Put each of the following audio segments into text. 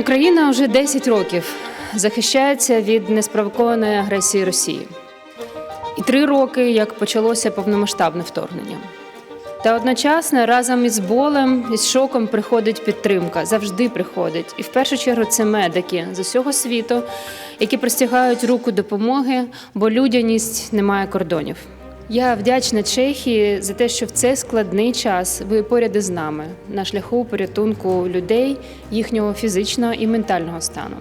Україна вже 10 років захищається від неспровокованої агресії Росії. І три роки, як почалося повномасштабне вторгнення. Та одночасно разом із болем, із шоком приходить підтримка, завжди приходить. І в першу чергу це медики з усього світу, які простягають руку допомоги, бо людяність не має кордонів. Я вдячна Чехії за те, що в цей складний час ви поряд із нами на шляху порятунку людей, їхнього фізичного і ментального стану.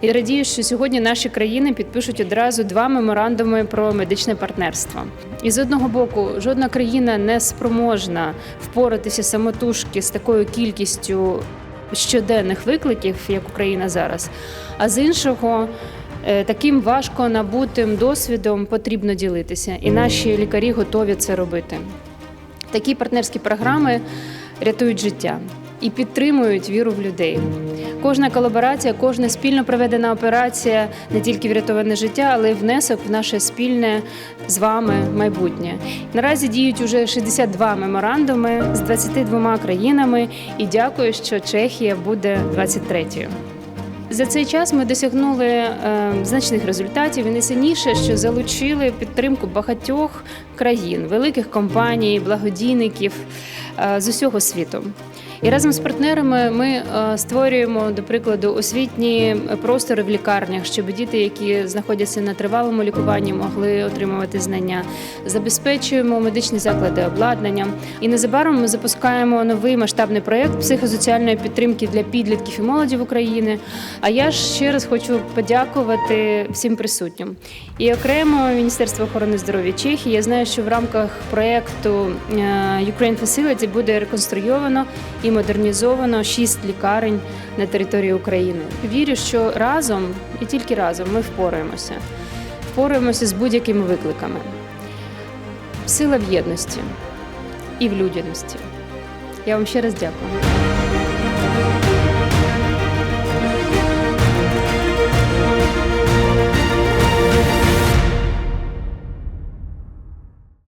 І радію, що сьогодні наші країни підпишуть одразу два меморандуми про медичне партнерство. І з одного боку, жодна країна не спроможна впоратися самотужки з такою кількістю щоденних викликів, як Україна зараз. А з іншого, таким важко набутим досвідом потрібно ділитися, і наші лікарі готові це робити. Такі партнерські програми рятують життя і підтримують віру в людей. Кожна колаборація, кожна спільно проведена операція не тільки врятоване життя, але й внесок в наше спільне з вами майбутнє. Наразі діють уже 62 меморандуми з 22 країнами, і дякую, що Чехія буде 23-ю. За цей час ми досягнули е, значних результатів і Найсильніше, що залучили підтримку багатьох країн, великих компаній, благодійників е, з усього світу. І разом з партнерами ми е, створюємо, до прикладу, освітні простори в лікарнях, щоб діти, які знаходяться на тривалому лікуванні, могли отримувати знання. Забезпечуємо медичні заклади обладнанням. І незабаром ми запускаємо новий масштабний проєкт психосоціальної підтримки для підлітків і молоді в Україні. А я ще раз хочу подякувати всім присутнім. І окремо Міністерство охорони здоров'я Чехії. Я знаю, що в рамках проєкту е, Ukraine Facility буде реконструйовано і модернізовано шість лікарень на території України. Вірю, що разом і тільки разом ми впораємося. Впораємося з будь-якими викликами. Сила в єдності і в людяності. Я вам ще раз дякую.